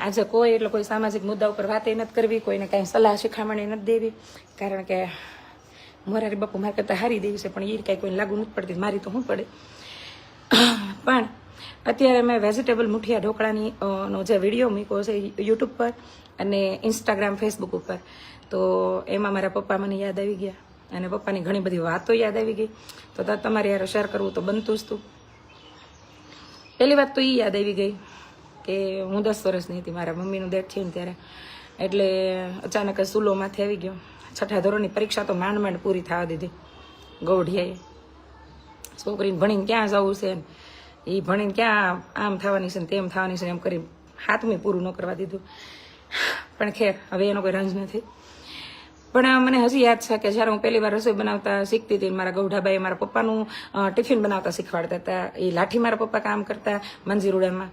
આજે કોઈ એટલે કોઈ સામાજિક મુદ્દા ઉપર વાતે નથી કરવી, કોઈને કાંઈ સલાહ શિખામણી નથી દેવી, કારણ કે મોરારી બાપુ મારા કરતાં હારી દેવી છે, પણ એ કાંઈ કોઈને લાગુ નથી પડતી, મારી તો શું પડે. પણ અત્યારે મેં વેજીટેબલ મુઠિયા ઢોકળાની નો જે વીડિયો મૂક્યો છે યુટ્યુબ પર અને ઇન્સ્ટાગ્રામ ફેસબુક ઉપર. તો એમાં મારા પપ્પા મને યાદ આવી ગયા અને પપ્પાની ઘણી બધી વાતો યાદ આવી ગઈ. તો તા તમારે યાર શેર કરવું તો બનતું જ તું. પહેલી વાત તો એ યાદ આવી ગઈ. કે હું દસ વર્ષની હતી, મારા મમ્મીનું ડેથ થયું ત્યારે. એટલે અચાનક જ માથે આવી ગયો. છઠ્ઠા ધોરણની પરીક્ષા તો માંડ માંડ પૂરી થવા દીધી. ગૌઢિયાએ. છોકરીને ભણીને ક્યાં જવું છે? એ ભણીને ક્યાં આમ થવાની છે ને તેમ થવાની છે એમ કરી હાથમી પૂરું ન કરવા દીધું. પણ ખેર, હવે એનો કોઈ રંજ નથી. પણ મને હજી યાદ છે કે જ્યારે હું પહેલી વાર રસોઈ બનાવતા શીખતી હતી, મારા ગૌઢાભાઈ મારા પપ્પાનું ટિફિન બનાવતા શીખવાડતા હતા. એ લાઠી મારા પપ્પા કામ કરતા મંજીરુડામાં.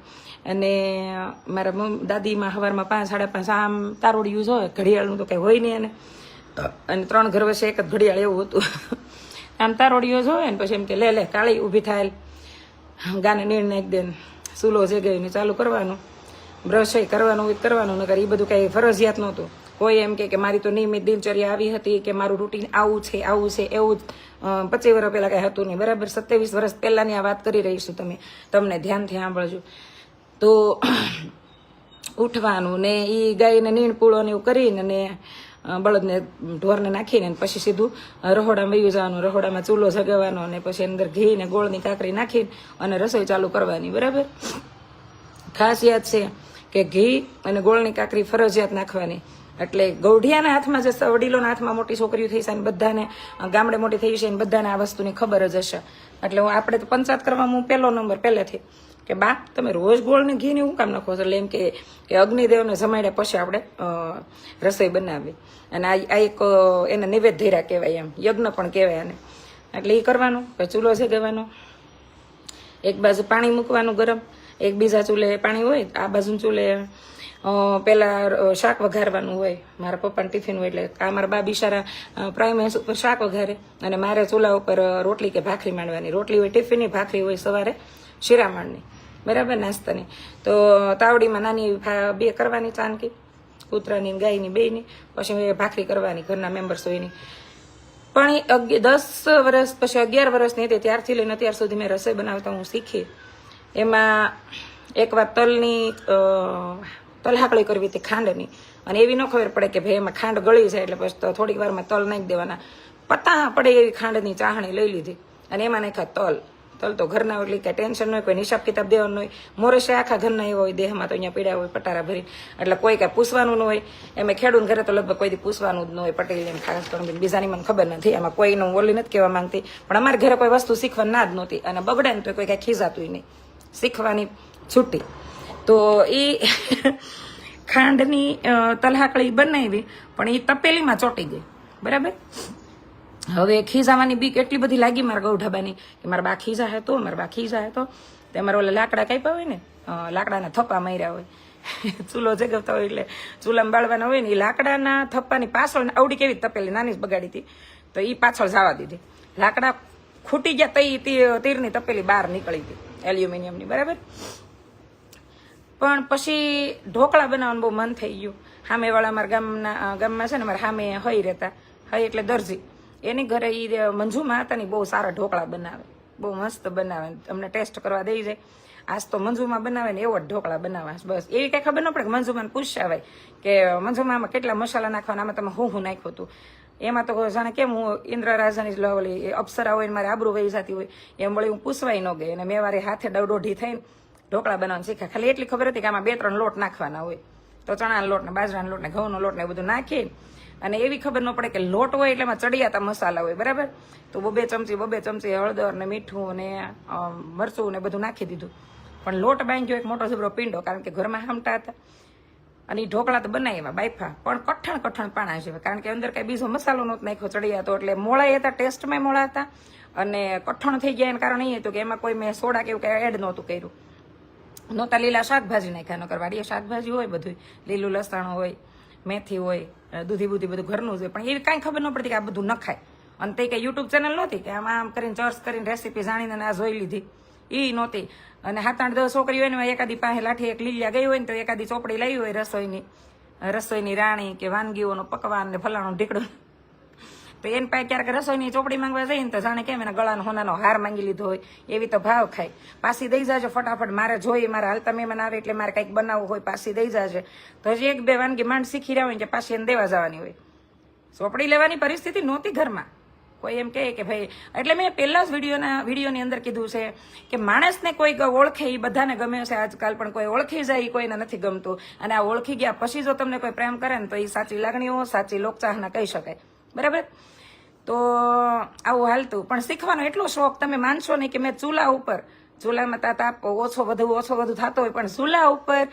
અને મારા મમ- દાદીમાં સવારમાં પાંચ, સાડા પાંચ, આમ તારોડિયું યુઝ હોય, ઘડિયાળનું તો કંઈ હોય નહીં એને. અને ત્રણ ઘર વચ્ચે એક જ ઘડિયાળ એવું હતું. આમ તારોડિયો યુઝ હોય ને પછી એમ કે, લે લે, કાળી ઊભી થાય. ગાને નીર એક દે સુલો સૂલો જે ગઈ ને ચાલુ કરવાનું. બ્રશ કરવાનું કરવાનું નગર એ બધું કાંઈ ફરજિયાત નહોતું. કોઈ એમ કે મારી તો નિયમિત દિનચર્યા આવી હતી કે મારું રૂટીન આવું છે આવું છે, એવું જ. પચીસ વર્ષ પહેલાં કાંઈ હતું નહીં, બરાબર? સત્યાવીસ વર્ષ પહેલાંની આ વાત કરી રહીશું તમે. તમને ધ્યાનથી સાંભળજો. તો ઉઠવાનું ને એ ગાયને નીણ ને એવું કરીને ને બળદને ઢોરને નાખીને પછી સીધું રહોડામાં વયું જવાનું. રહોડામાં ચૂલો જગાવવાનો અને પછી અંદર ઘી ને ગોળની કાકરી નાખીને અને રસોઈ ચાલુ કરવાની. બરાબર? ખાસ યાદ છે કે ઘી અને ગોળની કાકરી ફરજિયાત નાખવાની. એટલે ગૌઢિયાના હાથમાં જશે, વડીલોના હાથમાં મોટી છોકરીઓ થઈ છે બધાને ગામડે મોટી થઈ છે અને બધાને આ વસ્તુની ખબર જ હશે. એટલે આપણે તો પંચાયત કરવામાં હું પહેલો નંબર પહેલેથી. કે બા, તમે રોજ ગોળને ઘી ને હું કામ નાખો છો? એટલે એમ કે એ અગ્નિદેવને જમાડ્યા પછી આપણે રસોઈ બનાવી. અને આ એક એને નિવેદ ધૈર્યા કહેવાય એમ. યજ્ઞ પણ કહેવાય આને. એટલે એ કરવાનું કે ચૂલો કહેવાનો એક બાજુ પાણી મૂકવાનું ગરમ, એક બીજા ચૂલે પાણી હોય, આ બાજુ ચૂલે પેલા શાક વઘારવાનું હોય. મારા પપ્પાને ટિફિન હોય એટલે આ મારા બા બિચારા પ્રાઇમેસ ઉપર શાક વઘારે. અને મારે ચૂલા ઉપર રોટલી કે ભાખરી માંડવાની. રોટલી હોય ટિફિનની, ભાખરી હોય સવારે શિરામણની બરાબર નાસ્તાની. તો તાવડીમાં નાની બે કરવાની ચાનકી, કૂતરાની ગાયની બેયની. પછી ભાખરી કરવાની, ઘરના મેમ્બર્સ હોયની. પણ દસ વર્ષ પછી અગિયાર વર્ષની હતી, ત્યારથી લઈને અત્યાર સુધી મેં રસોઈ બનાવતા હું શીખી. એમાં એકવાર તલની અ, તલહાકળી કરવી હતી ખાંડની. અને એવી ન ખબર પડે કે ભાઈ એમાં ખાંડ ગળી જાય એટલે પછી તો થોડીક વારમાં તલ નાખી દેવાના. પતા પડે એવી ખાંડની ચાહણી લઈ લીધી. અને એમાં નાખ્યા તલ. તલ તો ઘરના એટલી કઈ ટેન્શન ન હોય કોઈ હિસાબ કિતાબ દેવાનું હોય. મોરસે આખા ઘરના એવા હોય દેહમાં તો અહીંયા પીડા હોય પટારા ભરી એટલે કોઈ કાંઈ પૂછવાનું ન હોય. એમાં ખેડૂત ઘરે તો લગભગ કોઈ પૂછવાનું જ ન હોય પટેલ એમ ખાસ કરીને બીજાની મને ખબર નથી. એમાં કોઈનું ઓલી નથી કહેવા માંગતી. પણ અમારે ઘરે કોઈ વસ્તુ શીખવા ના જ નહોતી. અને બગડે ને તો કોઈ કાંઈ ખીજાતું નહીં. શીખવાની છૂટી. તો એ ખાંડની અ, તલહાકળી બનાવી પણ એ તપેલીમાં ચોંટી ગઈ. બરાબર? હવે ખીજાવાની બીક એટલી બધી લાગી મારા ગૌઢાબાની કે મારા બા ખીજા હતો મારા બા ખીજા હતો. તે મારા ઓલા લાકડા કાપ્યા હોય ને લાકડાના થપ્પા માર્યા હોય. ચૂલો જગવતા હોય એટલે ચૂલામાં બાળવાના હોય ને એ લાકડાના થપ્પાની પાછળ આવડી કેવી તપેલી નાની બગાડી હતી. તો એ પાછળ જવા દીધી. લાકડા ખૂટી ગયા તઈ તીરની તપેલી બહાર નીકળી હતી એલ્યુમિનિયમની બરાબર? પણ પછી ઢોકળા બનાવવાનું બહુ મન થઈ ગયું. સામેવાળા મારા ગામના ગામમાં છે ને મારા સામે હઈ રહેતા. હઈ એટલે દરજી. એની ઘરે એ મંજુમાં હતા ને બહુ સારા ઢોકળા બનાવે. બહુ મસ્ત બનાવે. અમને ટેસ્ટ કરવા દઈ જાય આજ તો મંજુમાં બનાવે ને એવો જ ઢોકળા બનાવવા બસ, એવી કઈ ખબર ન પડે કે મંજુમાં પૂછાવાય કે મંજુમાં આમાં કેટલા મસાલા નાખવાના, આમાં તમે હું હું નાખ્યું હતું. એમાં તો જાણે કેમ હું ઇન્દ્ર રાજાની જ અપ્સરા હોય ને મારે આબરૂ વહી જતી હોય, એમ વળી હું પૂછવાય ન ગઈ. અને મેં વારે હાથે દોઢી થઈને ઢોકળા બનાવવાનું શીખ્યા ખાલી એટલી ખબર હતી કે આમાં બે ત્રણ લોટ નાખવાના હોય. તો ચણાનો લોટ ને બાજરાનો લોટ ને ઘઉંનો લોટ ને બધું નાખી અને એવી ખબર ન પડે કે લોટ હોય એટલે એમાં ચડિયાતા મસાલા હોય, બરાબર? તો બબે ચમચી બબે ચમચી, હળદર ને મીઠું ને મરચું ને બધું નાખી દીધું. પણ લોટ બાંધ્યો એક મોટો જબરો પીંડો, કારણ કે ઘરમાં હામટા હતા. અને ઢોકળા તો બનાવ્યા, બાયફા. પણ કઠણ કઠણ પાણા છે કારણ કે અંદર કઈ બીજો મસાલો નહોતો નાખ્યો, ચડિયા તો. એટલે મોળા હતા ટેસ્ટમાં મોળા હતા અને કઠણ થઈ ગયા એના કારણ એ હતું કે એમાં કોઈ મેં સોડા કે એવું કઈ એડ નહોતું કર્યું. નહોતા લીલા શાકભાજી નાખ્યા, નકર વાડીએ શાકભાજી હોય બધું લીલું લસણ હોય, મેથી હોય દૂધી બુધી બધું ઘરનું જ હોય. પણ એવી કાંઈ ખબર ન પડતી કે આ બધું નખાય. અને તે કંઈ યુટ્યુબ ચેનલ નહોતી કે આમાં આમ કરીને ચર્ચ કરીને રેસીપી જાણીને આ જોઈ લીધી. એ નહોતી. અને સાત આઠ દસ છોકરી હોય ને એકાદી પાસે લાઠી એક લીલિયા ગઈ હોય ને, તો એકાદી ચોપડી લાવી હોય રસોઈની. રસોઈની રાણી કે વાનગીઓનો પકવાન ને ફલાણું ઢીકડું. તો એને પાસે ક્યારેક રસોઈની ચોપડી માંગવા જઈએ ને તો જાણે કેમ એના ગળાનો હોનાનો હાર માંગી લીધો હોય, એવી તો ભાવ ખાય. પાછી દઈ જાજો ફટાફટ, મારે જોઈએ, મારે હાલતા મહેમાન આવે એટલે મારે કંઈક બનાવવું હોય, પાછી દઈ જાજે. તો હજી એક બે વાનગી માંડ શીખી રહ્યા હોય કે પાછી એને દેવા જવાની હોય. ચોપડી લેવાની પરિસ્થિતિ નહોતી ઘરમાં. કોઈ એમ કહે કે ભાઈ, એટલે મેં પહેલા જ વિડીયોના, વિડીયોની અંદર કીધું છે કે માણસને કોઈ ઓળખે એ બધાને ગમે છે. આજકાલ પણ કોઈ ઓળખી જાય કોઈને નથી ગમતું. અને આ ઓળખી ગયા પછી જો તમને કોઈ પ્રેમ કરે ને તો એ સાચી લાગણીઓ, સાચી લોકચાહના કહી શકાય. બરાબર? તો આવું હાલતું પણ શીખવાનો એટલો શોખ તમે માનશો નહીં કે મેં ચૂલા ઉપર, ચૂલામાં તા તાપ ઓછો વધુ ઓછો વધુ થતો હોય, પણ ચૂલા ઉપર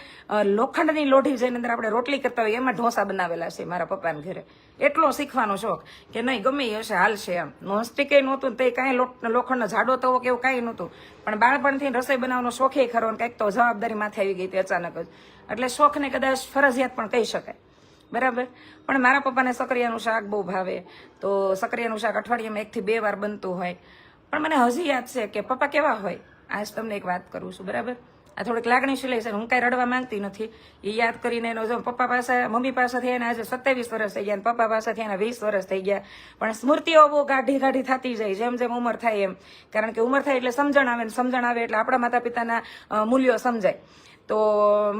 લોખંડની લોઢી જેની અંદર આપણે રોટલી કરતા હોય એમાં ઢોસા બનાવેલા છે મારા પપ્પાના ઘરે. એટલો શીખવાનો શોખ કે નહીં, ગમે હશે હાલશે એમ. નોનસ્ટિક નહોતું તે કાંઈ લોખંડનો જાડો તવો કે એવું કાંઈ નહોતું. પણ બાળપણથી રસોઈ બનાવવાનો શોખે ખરો ને કંઈક તો જવાબદારી માથે આવી ગઈ હતી અચાનક જ. એટલે શોખને કદાચ ફરજિયાત પણ કહી શકાય. બરાબર? પણ મારા પપ્પાને સક્રિયાનું શાક બહુ ભાવે. તો સક્રિયાનું શાક અઠવાડિયામાં એકથી બે વાર બનતું હોય. પણ મને હજી યાદ છે કે પપ્પા કેવા હોય? આજ તમને એક વાત કરું છું, બરાબર? આ થોડીક લાગણીશીલ છે હું કાંઈ રડવા માંગતી નથી. એ યાદ કરીને એનો જો પપ્પા પાસે, મમ્મી પાસેથી એને આજે સત્યાવીસ વર્ષ થઈ ગયા પપ્પા પાસેથી એના વીસ વર્ષ થઈ ગયા. પણ સ્મૃતિઓ બહુ ગાઢી ગાઢી થતી જાય, જેમ જેમ ઉંમર થાય એમ. કારણ કે ઉંમર થાય એટલે સમજણ આવે ને સમજણ આવે એટલે આપણા માતા પિતાના મૂલ્યો સમજાય. તો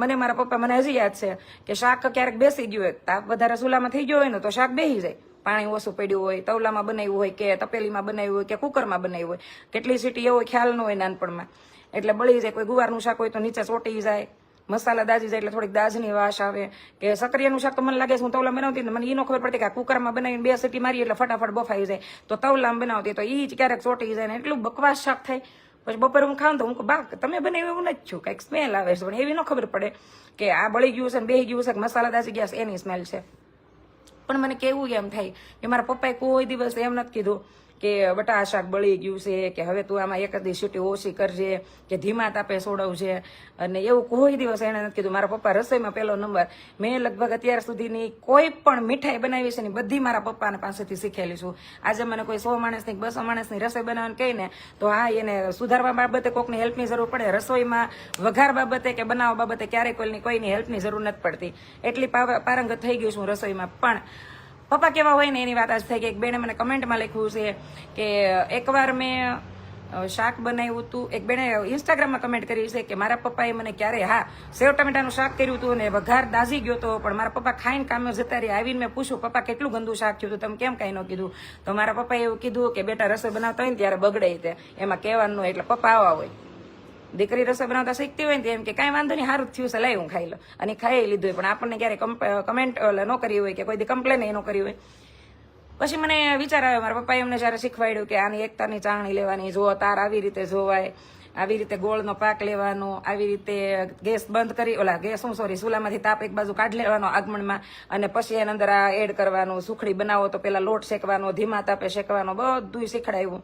મને મારા પપ્પા મને હજી યાદ છે કે શાક ક્યારેક બેસી ગયું હોય, તાપ વધારે ચૂલામાં થઈ ગયો હોય ને તો શાક બેસી જાય. પાણી ઓછું પડ્યું હોય, તવલામાં બનાવ્યું હોય કે તપેલીમાં બનાવ્યું હોય કે કુકરમાં બનાવ્યું હોય. કેટલી સીટી એવો ખ્યાલ ન હોય નાનપણમાં. એટલે બળી જાય, કોઈ ગુવારનું શાક હોય તો નીચે ચોટી જાય, મસાલા દાજી જાય એટલે થોડીક દાજની વાસ આવે. કે સક્રિયાનું શાક તો મને લાગે છે હું તવલા બનાવતી મને એ ન ખબર પડતી કે કુકરમાં બનાવીને બે સીટી મારી એટલે ફટાફટ બફાઈ જાય. તો તવલામાં બનાવતી તો એ જ ક્યારેક ચોટી જાય ને એટલું બકવાસ શાક થાય. પછી બપોરે હું ખાઉં તો હું બા, તમે બને એવું નથી છું કંઈક સ્મેલ આવે છે. પણ એવી ન ખબર પડે કે આ બળી ગયું છે ને બેહી ગયું છે કે મસાલા દાસી ગયા છે, એની સ્મેલ છે. પણ મને કેવું એમ થાય કે મારા પપ્પાએ કોઈ દિવસ એમ નથી કીધું કે બટા શાક બળી ગયું છે, કે હવે તું આમાં એક દી સીટી ઓછી કરજે, કે ધીમા તાપે સોડવજે. અને એવું કોઈ દિવસ એણે નથી કીધું. મારા પપ્પા રસોઈમાં પહેલો નંબર. મેં લગભગ અત્યાર સુધીની કોઈ પણ મીઠાઈ બનાવી છે ને બધી મારા પપ્પાના પાસેથી શીખેલી છું. આજે મને કોઈ સો માણસની બસો માણસની રસોઈ બનાવવાનું કહીને તો હા, એને સુધારવા બાબતે કોકની હેલ્પની જરૂર પડે. રસોઈમાં વઘાર બાબતે કે બનાવવા બાબતે ક્યારેય કોઈની કોઈની હેલ્પની જરૂર નથી પડતી. એટલી પારંગત થઈ ગયું છું રસોઈમાં. પણ પપ્પા કેવા હોય ને એની વાત આજ થઈ ગઈ. એક બેને મને કમેન્ટમાં લખ્યું છે કે, એકવાર મેં શાક બનાવ્યું હતું. એક બેને ઇન્સ્ટાગ્રામમાં કમેન્ટ કરી છે કે, મારા પપ્પાએ મને ક્યારે, હા, સેવ ટમેટાનું શાક કર્યું હતું ને વઘાર દાઝી ગયો હતો, પણ મારા પપ્પા ખાઈને કામે જતા રહ્યા. આવીને મેં પૂછ્યું, પપ્પા, કેટલું ગંદુ શાક થયું હતું? તમે કેમ કાંઈ ન કીધું? તો મારા પપ્પાએ એવું કીધું કે, બેટા, રસોઈ બનાવતા હોય ને ત્યારે બગડે તે. એમાં કહેવાનું એટલે પપ્પા આવા હોય. દીકરી રસોઈ બનાવતા શીખતી હોય ને એમ કે કાંઈ વાંધો નહીં સારું થયું છે, લઈ હું ખાઈ લો. અને ખાઈ લીધું પણ આપણને ક્યારેય કમેન્ટ ન કરી હોય કે કોઈ દી કમ્પ્લેન ન કરી હોય. પછી મને વિચાર આવ્યો, મારા પપ્પાએ અમને જ્યારે શીખવાડ્યું કે આની એકતાની ચાણી લેવાની જો તાર આવી રીતે જોવાય, આવી રીતે ગોળનો પાક લેવાનો, આવી રીતે ગેસ બંધ કરી, ઓલા ગેસ હું સોરી ચૂલામાંથી તાપ એક બાજુ કાઢી લેવાનો આગમણમાં, અને પછી એના અંદર આ એડ કરવાનું, સુખડી બનાવો તો પેલા લોટ શેકવાનો, ધીમા તાપે શેકવાનો બધું શીખડાવ્યું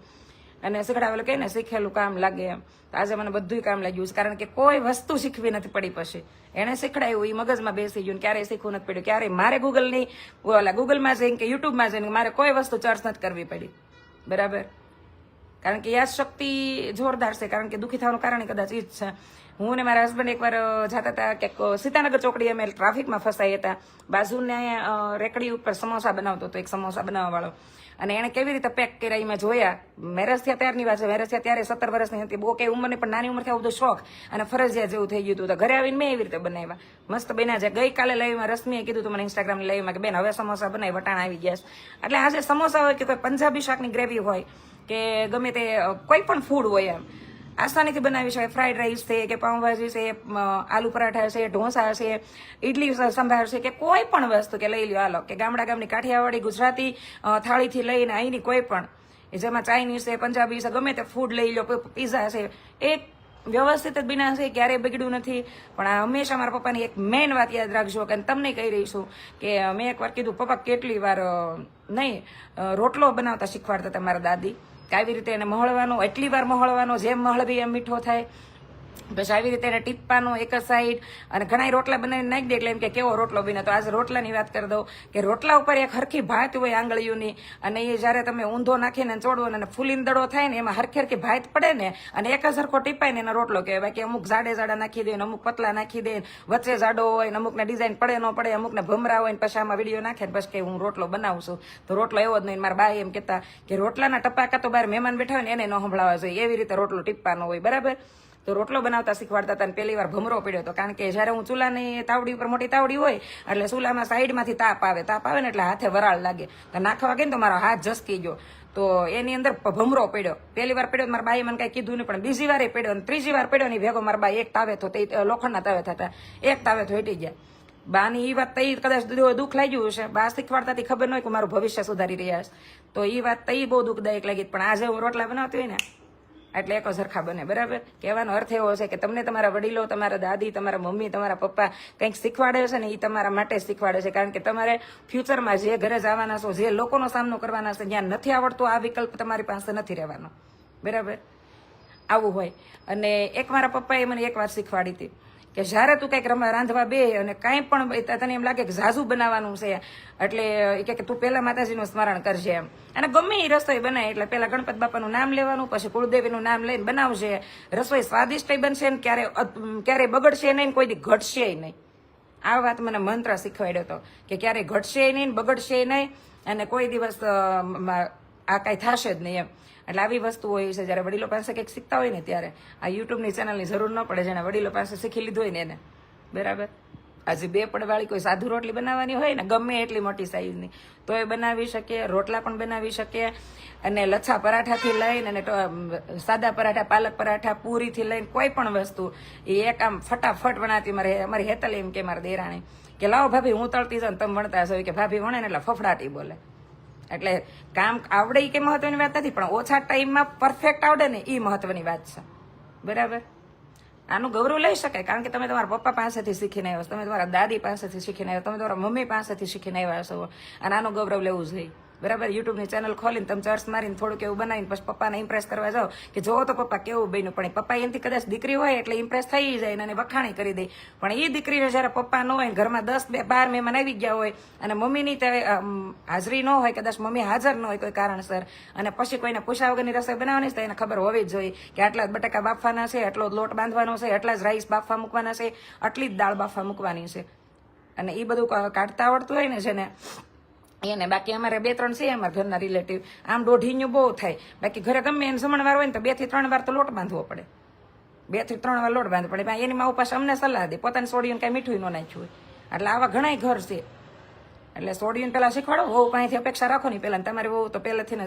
અને શીખડાવેલું કે ને, શીખેલું કામ લાગે એમ. તો આજે મને બધું કામ લાગ્યું કારણ કે કોઈ વસ્તુ શીખવી નથી પડી પછી. એણે શીખડાયું એ મગજમાં બેસી ગયું ક્યારેય શીખવું નથી પડ્યું. ક્યારેય મારે ગૂગલની ઓલા ગૂગલમાં જઈને કે યુટ્યુબમાં જઈને મારે કોઈ વસ્તુ ચર્ચ નથી કરવી પડી. બરાબર? કારણ કે યાદ શક્તિ જોરદાર છે, કારણ કે દુઃખી થવાનું કારણ કદાચ એ જ છે. હું ને મારા હસબન્ડ એકવાર જતા હતા ક્યાંક સીતાનગર ચોકડી અમે ટ્રાફિકમાં ફસાઈ હતા. બાજુને રેકડી ઉપર સમોસા બનાવતો હતો, એક સમોસા બનાવવા વાળો. અને એણે કેવી રીતે પેક કર્યા એમાં જોયા. મેરેજ થયા ત્યારની વાત છે. મેરેજ થયા ત્યારે સત્તર વર્ષની હતી. બહુ કઈ ઉંમરની પણ નાની ઉંમરથી આવું બધું શોખ અને ફરજિયાત જેવું થઈ ગયું હતું. તો ઘરે આવીને મેં એવી રીતે બનાવ્યા. મસ્ત બન્યા છે. ગઈકાલે લાઈવમાં રશ્મિએ કીધું હતું મને ઇન્સ્ટાગ્રામ લાઈવમાં કે, બેન, હવે સમોસા બનાવી વટાણ આવી ગયા છે. એટલે આજે સમોસા હોય કે કોઈ પંજાબી શાકની ગ્રેવી હોય કે ગમે તે કોઈ પણ ફૂડ હોય એમ. આસાનીથી બનાવી શકાય. ફ્રાઈડ રાઈસ છે કે પાઉંભાજી છે આલુ પરાઠા છે, ઢોસા છે ઇડલી સંભાર છે કે કોઈ પણ વસ્તુ કે લઈ લો આલો કે ગામડા ગામની કાઠિયાવાડી, ગુજરાતી થાળીથી લઈને અહીંની કોઈ પણ. જેમાં ચાઇનીઝ છે પંજાબી છે, ગમે તે ફૂડ લઈ લો પીઝા છે. એક વ્યવસ્થિત જ બિના છે, ક્યારેય બગડ્યું નથી. પણ આ હંમેશા મારા પપ્પાની એક મેઇન વાત યાદ રાખજો કે તમને કહી રહી છું કે મેં એકવાર કીધું, પપ્પા, કેટલી વાર નહીં રોટલો બનાવતા શીખવાડતા હતા મારા દાદી. આવી રીતે એને મહળવાનો એટલી વાર મહળવાનો જેમ મહળવી એમ મીઠો થાય. બસ આવી રીતે એને ટીપવાનું એક સાઈડ અને ઘણા રોટલા બનાવીને નાખી દે એટલે એમ કે કેવો રોટલો બને તો આજે રોટલાની વાત કરી દઉં કે રોટલા ઉપર એક હરખી ભાત હોય આંગળીઓની અને એ જ્યારે તમે ઊંધો નાખીને ચોડવો અને ફૂલીને દડો થાય ને એમાં હરખી હરખી ભાત પડે ને અને એક સરખો ટીપાય ને એનો રોટલો કહેવાય. બાકી અમુક જાડે જાડા નાખી દે ને અમુક પતલા નાખી દે વચ્ચે જાડો હોય ને અમુકને ડિઝાઇન પડે ન પડે, અમુકને ભમરા હોય ને પછી આમાં વીડિયો નાખે ને પછી કે હું રોટલો બનાવું છું. તો રોટલો એવો જ નહીં. મારા બાઈ એમ કહેતા કે રોટલાના ટપાકા તો બહાર મહેમાન બેઠા હોય ને એને ન સંભળાવવા જોઈએ. એવી રીતે રોટલો ટીપવાનો હોય. બરાબર? તો રોટલો બનાવતા શીખવાડતા હતા પહેલી વાર ભમરો પડ્યો હતો. કારણ કે જ્યારે હું ચૂલાની તાવડી ઉપર મોટી તાવડી હોય, એટલે ચૂલામાં સાઈડમાંથી તાપ આવે તાપ આવે ને એટલે હાથે વરાળ લાગે. તો નાખવા ગઈ ને તો મારો હાથ જસકી ગયો. તો એની અંદર ભમરો પડ્યો. પહેલી વાર પડ્યો મારા બાઈએ મને કઈ કીધું નહીં, પણ બીજી વાર પડ્યો અને ત્રીજી વાર પડ્યો ને ભેગો મારા બાઈ એક તાવે તો તે લોખંડના તાવે થતા એક તાવે તો હેટી ગયા. બાની એ વાત તઈ કદાચ દુઃખ લાગ્યું હશે. બા શીખવાડતાથી ખબર ન હોય કે મારું ભવિષ્ય સુધારી રહ્યા છે તો એ વાત તઈ બહુ દુઃખદાયક લાગી. પણ આજે હું રોટલા બનાવતી હોય ને એટલે એક સરખા બને, બરાબર? કહેવાનો અર્થ એવો છે કે તમને તમારા વડીલો, તમારા દાદી, તમારા મમ્મી, તમારા પપ્પા કંઈક શીખવાડે છે ને એ તમારા માટે શીખવાડે છે. કારણ કે તમારે ફ્યુચરમાં જે ઘરે જવાના છો, જે લોકોનો સામનો કરવાના છે, જ્યાં નથી આવડતો, આ વિકલ્પ તમારી પાસે નથી રહેવાનો. બરાબર? આવું હોય. અને એક મારા પપ્પાએ મને એક વાર શીખવાડી હતી. કે જ્યારે તું કંઈક રમવા રાંધવા બે અને કાંઈ પણ તને એમ લાગે કે ઝાઝુ બનાવવાનું છે, એટલે કે તું પહેલાં માતાજીનું સ્મરણ કરજે એમ. અને ગમે એ રસોઈ બનાય, એટલે પહેલાં ગણપત બાપાનું નામ લેવાનું, પછી કુળદેવીનું નામ લઈને બનાવશે રસોઈ સ્વાદિષ્ટ બનશે ને ક્યારે ક્યારેય બગડશે નહીં કોઈ દી ઘટશે નહીં. આ વાત મને મંત્ર શીખવાડ્યો હતો કે ક્યારેય ઘટશે નહીં બગડશે નહીં, અને કોઈ દિવસ આ કાંઈ થશે જ નહીં એમ. એટલે આવી વસ્તુ હોય છે, જ્યારે વડીલો પાસે કંઈક શીખતા હોય ને ત્યારે આ યુટ્યુબની ચેનલની જરૂર ન પડે જેને વડીલો પાસે શીખી લીધું હોય ને એને. બરાબર? આજે બે પડવાળી કોઈ સાધુ રોટલી બનાવવાની હોય ને, ગમે એટલી મોટી સાઈઝની, તો એ બનાવી શકીએ રોટલા પણ બનાવી શકીએ અને લચ્છા પરાઠાથી લઈને અને સાદા પરાઠા, પાલક પરાઠા, પૂરીથી લઈને કોઈ પણ વસ્તુ, એ એક આમ ફટાફટ વણાતી મારે, અમારી હેતલ એમ કે મારા દેરાણી, કે લાવો ભાભી, હું તળતી જાઉં તમે વણતા હશો. કે, ભાભી, વણે ને એટલે ફફડાટી બોલે. એટલે કામ આવડે એ કંઈ મહત્વની વાત નથી, પણ ઓછા ટાઈમમાં પરફેક્ટ આવડે ને એ મહત્વની વાત છે. બરાબર? આનું ગૌરવ લઈ શકાય, કારણ કે તમે તમારા પપ્પા પાસેથી શીખીને આવ્યા છો, તમે તમારા દાદી પાસેથી શીખીને આવ્યા તમે તમારા મમ્મી પાસેથી શીખીને આવ્યા છો, અને આનું ગૌરવ લેવું જોઈએ. બરાબર? યુટ્યુબની ચેનલ ખોલીને તમે ચર્ચ મારીને થોડુંક એવું બનાવીને પછી પપ્પાને ઇમ્પ્રેસ કરવા જાઓ કે જોવો તો પપ્પા કેવું બન્યું. પણ પપ્પા એનાથી કદાચ દીકરી હોય એટલે ઇમ્પ્રેસ થઈ જાય અને વખાણી કરી દે. પણ એ દીકરીને જ્યારે પપ્પા ન હોય ઘરમાં દસ બે બાર મહેમાન આવી ગયા હોય અને મમ્મીની હાજરી ન હોય, કદાચ મમ્મી હાજર ન હોય કોઈ કારણસર, અને પછી કોઈને પૂછા વગરની રસોઈ બનાવવાની છે તો એને ખબર હોવી જ જોઈએ કે આટલા જ બટાકા બાફવાના છે, આટલો લોટ બાંધવાનો છે, આટલા જ રાઈસ બાફવા મૂકવાના છે, આટલી જ દાળ બાફવા મૂકવાની છે. અને એ બધું કાઢતા આવડતું હોય ને છે ને એને બાકી અમારે બે ત્રણ છે, અમારા ઘરના રિલેટિવ આમ દોઢીનું બહુ થાય. બાકી ઘરે ગમે એને જમણવાર હોય ને તો બેથી ત્રણ વાર તો લોટ બાંધવો પડે. બેથી ત્રણ વાર લોટ બાંધવો પડે. એની મા ઉપાસ અમને સલાહ દે. પોતાની સોડીને કાંઈ મીઠું ન નાખ્યું હોય. એટલે આવા ઘણાય ઘર છે. એટલે સોડીને પેલા શીખવાડો. વહુ પાસેથી અપેક્ષા રાખો ને પેલા તમારી વહુ તો પહેલેથી ને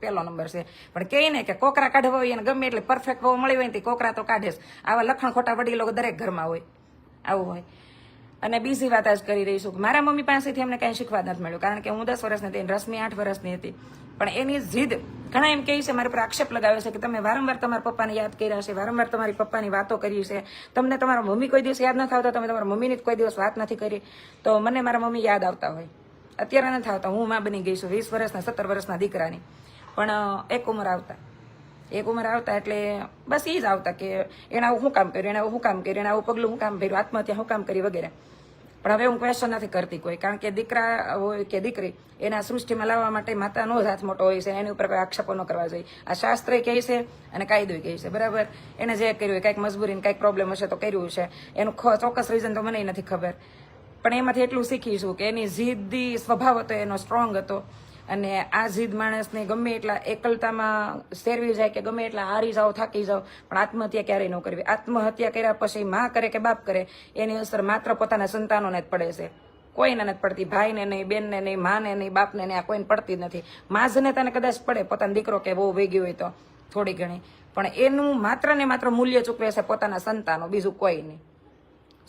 પહેલો નંબર છે. પણ કહે ને કે કોકરા કાઢવા હોય એને ગમે એટલે પરફેક્ટ વહુ મળી હોય ને કોકરા તો કાઢે આવા લખણ ખોટા વડીલો દરેક ઘરમાં હોય. આવું હોય. અને બીજી વાત આજ કરી રહી છું મારા મમ્મી પાસેથી અમને કાંઈ શીખવા નથી મળ્યું, કારણ કે હું દસ વર્ષની હતી રશ્મિ આઠ વર્ષની હતી. પણ એની જીદ, ઘણા એમ કહે છે, મારા પર આક્ષેપ લગાવે છે કે તમે વારંવાર તમારા પપ્પાને યાદ કર્યા છે, વારંવાર તમારી પપ્પાની વાતો કરી છે. તમને તમારા મમ્મી કોઈ દિવસ યાદ નથી આવતા તમે તમારા મમ્મીની જ કોઈ દિવસ વાત નથી કરી. તો મને મારા મમ્મી યાદ આવતા હોય. અત્યારે નથી આવતા, હું માં બની ગઈ છું, વીસ વર્ષના, સત્તર વર્ષના દીકરાની. પણ એક ઉંમર આવતા. એક ઉંમર આવતા એટલે બસ એ જ આવતા કે એણે આવું શું કામ કર્યું, એણે આવું શું કામ કર્યું, એણે આવું પગલું શું કામ ભર્યું, આત્મહત્યા શું કામ કરી વગેરે. પણ હવે હું ક્વેશ્ચન નથી કરતી કોઈ. કારણ કે દીકરા હોય કે દીકરી, એના સૃષ્ટિમાં લાવવા માટે માતાનો જ હાથ મોટો હોય છે એની ઉપર કોઈ આક્ષેપો ન કરવા જોઈએ. આ શાસ્ત્ર કહે છે અને કાયદો કહે છે. બરાબર? એને જે કર્યું હોય કાંઈક મજબૂરી કાંઈક પ્રોબ્લેમ હશે તો કર્યું છે એનું ચોક્કસ રીઝન તો મને નથી ખબર. પણ એમાંથી એટલું શીખીશું કે એની જીદ્દી સ્વભાવ હતો, એનો સ્ટ્રોંગ હતો. અને આ જીદ માણસને ગમે એટલા એકલતામાં શેરવી જાય કે ગમે એટલા હારી જાઓ થાકી જાઓ પણ આત્મહત્યા ક્યારેય ન કરવી. આત્મહત્યા કર્યા પછી માં કરે કે બાપ કરે, એની અસર માત્ર પોતાના સંતાનોને જ પડે છે. કોઈને નથી પડતી, ભાઈને નહીં, બેનને નહીં, માને નહીં, બાપને નહીં, આ કોઈને પડતી નથી. મા જને તને કદાચ પડે, પોતાનો દીકરો કે બહુ વેગી હોય તો થોડી ઘણી. પણ એનું માત્ર ને માત્ર મૂલ્ય ચૂકવે છે પોતાના સંતાનો, બીજું કોઈ નહીં.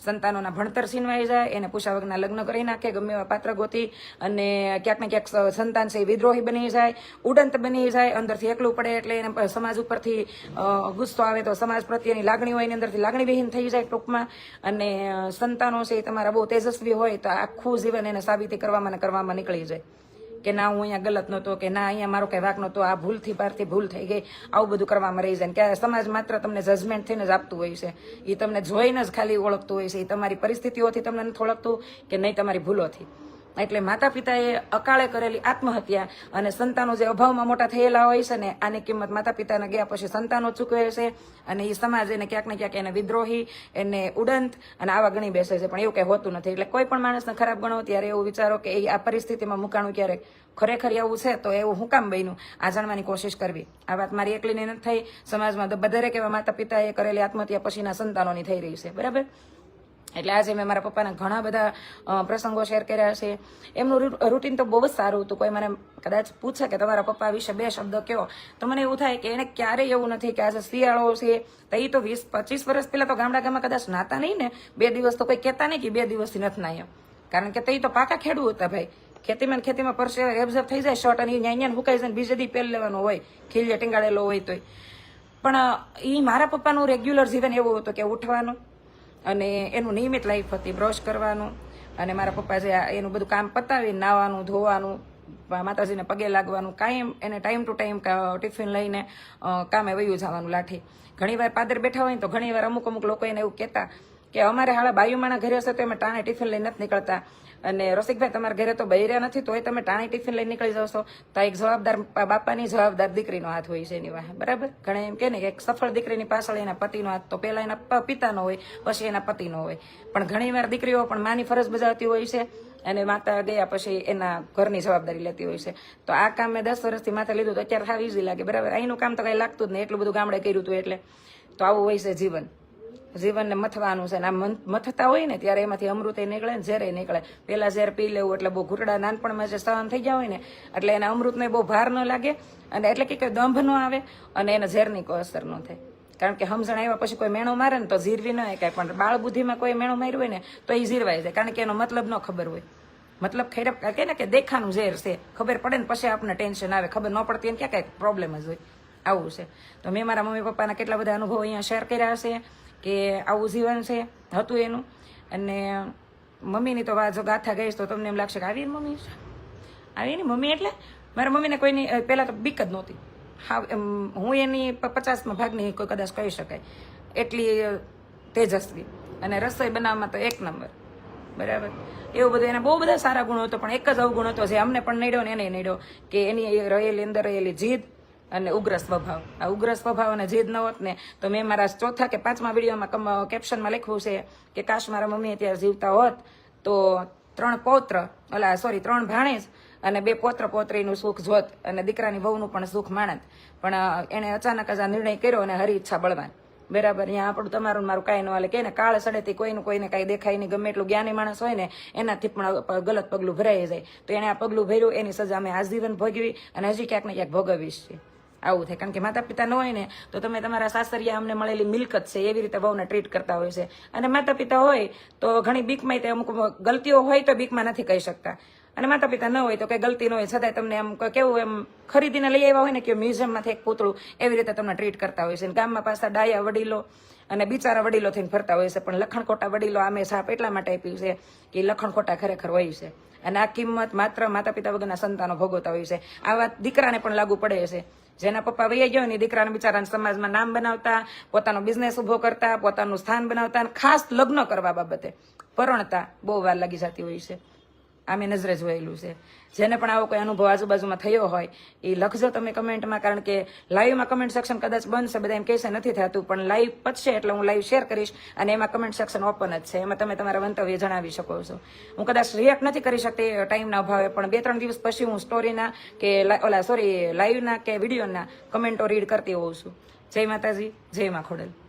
સંતાનોના ભણતર છીનવાઈ જાય, એને પૂછા લગ્ન કરી નાખે, ગમે એવા પાત્ર ગોતી અને ક્યાંક ને ક્યાંક સંતાન છે એ વિદ્રોહી બની જાય, ઉડંત બની જાય, અંદરથી એકલું પડે એટલે એને સમાજ ઉપરથી ગુસ્સો આવે તો સમાજ પ્રત્યેની લાગણી હોય, એની અંદરથી લાગણીવિહીન થઈ જાય ટૂંકમાં. અને સંતાનો છે એ તમારા બહુ તેજસ્વી હોય તો આખું જીવન એને સાબિતી કરવામાં ને કરવામાં નીકળી જાય. કે ના, હું અહીંયા ગલત નહોતો, કે ના, અહીંયા મારો કઈ વાક નહોતો, આ ભૂલથી પારથી ભૂલ થઈ ગઈ, આવું બધું કરવામાં રહી જાય. કે સમાજ માત્ર તમને જજમેન્ટ થઈને જ આપતું હોય છે. એ તમને જોઈને જ ખાલી ઓળખતું હોય છે. એ તમારી પરિસ્થિતિઓથી તમને નથી ઓળખતું કે નહીં, તમારી ભૂલોથી. એટલે માતા પિતાએ અકાળે કરેલી આત્મહત્યા અને સંતાનો જે અભાવમાં મોટા થયેલા હોય છે ને, આની કિંમત માતા પિતાને ગયા પછી સંતાનો ચૂકવે છે અને એ સમાજ એને ક્યાંક ને ક્યાંક એને વિદ્રોહી, એને ઉડંત અને આવા ગણી બેસે છે. પણ એવું કંઈ હોતું નથી. એટલે કોઈ પણ માણસને ખરાબ ગણો ત્યારે એવું વિચારો કે એ આ પરિસ્થિતિમાં મુકાણું ક્યારેક ખરેખર એવું છે તો એવું હું કામ બન્યું? આ જાણવાની કોશિશ કરવી. આ વાત મારી એકલીની નથી થઈ. સમાજમાં તો દરેક એવા માતા પિતાએ કરેલી આત્મહત્યા પછીના સંતાનોની થઈ રહી છે. બરાબર? એટલે આજે મેં મારા પપ્પાના ઘણા બધા પ્રસંગો શેર કર્યા છે. એમનું રૂટીન તો બહુ જ સારું હતું. કોઈ મને કદાચ પૂછે કે તમારા પપ્પા વિશે બે શબ્દ કયો. તો મને એવું થાય કે એને ક્યારેય એવું નથી કે આજે શિયાળો છે, તો તો વીસ, પચીસ વર્ષ પહેલાં તો ગામડા ગામમાં કદાચ નાતા નહીં ને, બે દિવસ તો કોઈ કહેતા નહીં કે બે દિવસથી નથી નાયા. કારણ કે તે તો પાકા ખેડૂત હતા ભાઈ. ખેતીમાં ખેતીમાં પરસે એબ્ઝર્વ થઈ જાય શોર્ટ અને અહીંયા હુકાઈ જાય બીજે દી પેલ લેવાનો હોય, ખીલ્ય ટીંગાડેલો હોય તોય. પણ એ મારા પપ્પાનું રેગ્યુલર જીવન એવું હતું કે ઉઠવાનું અને એનું નિયમિત લાઈફ હતી બ્રશ કરવાનું અને મારા પપ્પા જે એનું બધું કામ પતાવીને નાવાનું, ધોવાનું માતાજીને પગે લાગવાનું, કાયમ એને ટાઈમ ટુ ટાઈમ ટિફિન લઈને કામે વયું જવાનું લાઠી. ઘણીવાર પાદર બેઠા હોય ને તો ઘણીવાર અમુક અમુક લોકો એને એવું કહેતા કે અમારે હાળા બાયુમાના ઘરે હશે તો એમાં ટાણે ટિફિન લઈને નથી નીકળતા. અને રસિકભાઈ, તમારા ઘરે તો બૈર્યા નથી, તોય તમે ટાણી ટિફિન લઈને નીકળી જશો તો એક જવાબદાર બાપાની જવાબદાર દીકરીનો હાથ હોય છે એની વાહે. બરાબર? ઘણા એમ કે ને કે સફળ દીકરીની પાછળ એના પતિનો હાથ, તો પહેલા એના પિતાનો હોય, પછી એના પતિનો હોય. પણ ઘણીવાર દીકરીઓ પણ માની ફરજ બજાવતી હોય છે અને માતા ગયા પછી એના ઘરની જવાબદારી લેતી હોય છે. તો આ કામ મેં દસ વર્ષથી માથે લીધું તો અત્યારે હાવ ઇઝી લાગે. બરાબર? અહીંનું કામ તો કઈ લાગતું જ નહીં. એટલું બધું ગામડે કર્યું હતું એટલે. તો આવું હોય છે જીવન. જીવનને મથવાનું છે ને આ મથતા હોય ને ત્યારે એમાંથી અમૃત નીકળે ને ઝેરે નીકળે. પેલા ઝેર પી લેવું એટલે બહુ ઘૂંટડા નાનપણમાં જે સહન થઈ ગયા હોય ને એટલે એના અમૃતને બહુ ભાર ન લાગે અને એટલે કે દંભ ન આવે અને એને ઝેરની કોઈ અસર ન થાય. કારણ કે સમજણ આવ્યા પછી કોઈ મેણો મારે ને તો ઝીરવી ન કાંઈ પણ બાળ બુદ્ધિમાં કોઈ મેણો માર્યું હોય ને તો એ ઝીરવાય જાય. કારણ કે એનો મતલબ ન ખબર હોય. મતલબ ખેર કે ને કે દેખાનું ઝેર છે. ખબર પડે ને પછી આપણને ટેન્શન આવે. ખબર ન પડતી એને ક્યાં કાંઈક પ્રોબ્લેમ જ હોય. આવું છે. તો મેં મારા મમ્મી પપ્પાના કેટલા બધા અનુભવો અહીંયા શેર કર્યા છે કે આવું જીવન છે, હતું એનું. અને મમ્મીની તો વાત જો ગાથા ગઈશ તો તમને એમ લાગશે કે આવી મમ્મી આવી એની મમ્મી એટલે? મારા મમ્મીને કોઈની પહેલાં તો બીક જ નહોતી. હા હું એની પચાસમાં ભાગની કોઈ કદાચ કહી શકાય. એટલી તેજસ્વી. અને રસોઈ બનાવવામાં તો એક નંબર. બરાબર? એવું બધું, એના બહુ બધા સારા ગુણો હતો, પણ એક જ અવગુણ હતો જે અમને પણ નડ્યો ને એને નડ્યો, કે એની રહેલી અંદર રહેલી જીદ અને ઉગ્ર સ્વભાવ. આ ઉગ્ર સ્વભાવ અને જીદ ન હોત ને, તો મેં મારા ચોથા કે પાંચમા વિડીયોમાં કેપ્શનમાં લખ્યું છે કે કાશ મારા મમ્મી અત્યારે જીવતા હોત, તો ત્રણ પૌત્ર ઓલા સોરી ત્રણ ભાણેજ અને બે પોત્ર પોત્રીનું સુખ જોત અને દીકરાની વહુનું પણ સુખ માણત. પણ એણે અચાનક જ આ નિર્ણય કર્યો અને હરી ઈચ્છા બળવાન. બરાબર અહીંયા આપણું તમારું મારું કાંઈ ન હાલે. કે કાળ સડેથી કોઈનું કોઈને કાંઈ દેખાય નહીં. ગમે એટલું જ્ઞાની માણસ હોય ને, એનાથી પણ ગલત પગલું ભરાઈ જાય. તો એણે આ પગલું ભર્યું, એની સજા અમે આજીવન ભોગવી અને હજી ક્યાંક ને ક્યાંક ભોગવીશ છે. આવું થાય. કારણ કે માતા પિતા ન હોય ને, તો તમે તમારા સાસરિયા અમને મળેલી મિલકત છે, એવી રીતે વહુને ટ્રીટ કરતા હોય છે. અને માતા પિતા હોય, તો ઘણી બીકમાં તે અમુક ગલતીઓ હોય તો બીકમાં નથી કહી શકતા. અને માતા પિતા ન હોય તો કઈ ગલતી ન હોય. છતાંય તમને એમ કેવું એમ ખરીદીને લઈ આવ્યા હોય ને કે મ્યુઝિયમમાંથી એક પૂતળું, એવી રીતે તમને ટ્રીટ કરતા હોય છે. ગામમાં પાછા ડાયા વડીલો અને બિચારા વડીલો થઈને ફરતા હોય છે. પણ લખણખોટા વડીલો આમે સાપ એટલા માટે આપ્યું છે કે લખણખોટા ખરેખર હોય છે. અને આ કિંમત માત્ર માતા પિતા વગરના સંતાનો ભોગવતા હોય છે. આ વાત દીકરાને પણ લાગુ પડે છે. જેના પપ્પા વૈયા ગયો ને દીકરાને બિચારાને સમાજમાં નામ બનાવતા, પોતાનો બિઝનેસ ઊભો કરતા, પોતાનું સ્થાન બનાવતા ખાસ લગ્ન કરવા બાબતે પરણતા બહુ વાર લાગી જતી હોય છે. આ મેં નજરે જોયેલું છે. જેને પણ આવો કોઈ અનુભવ આજુબાજુમાં થયો હોય, એ લખજો તમે કમેન્ટમાં, કારણ કે લાઈવમાં કમેન્ટ સેક્શન કદાચ બંધ બધા એમ કહેશે નથી થતું, પણ લાઈવ પતશે એટલે હું લાઈવ શેર કરીશ અને એમાં કમેન્ટ સેક્શન ઓપન જ છે. એમાં તમે તમારા મંતવ્ય જણાવી શકો છો. હું કદાચ રિએક્ટ નથી કરી શકતી ટાઈમના અભાવે, પણ બે ત્રણ દિવસ પછી હું સ્ટોરીના કે ઓલા સોરી લાઈવના કે વિડીયોના કમેન્ટો રીડ કરતી હોઉં છું. જય માતાજી, જય મા ખોડલ.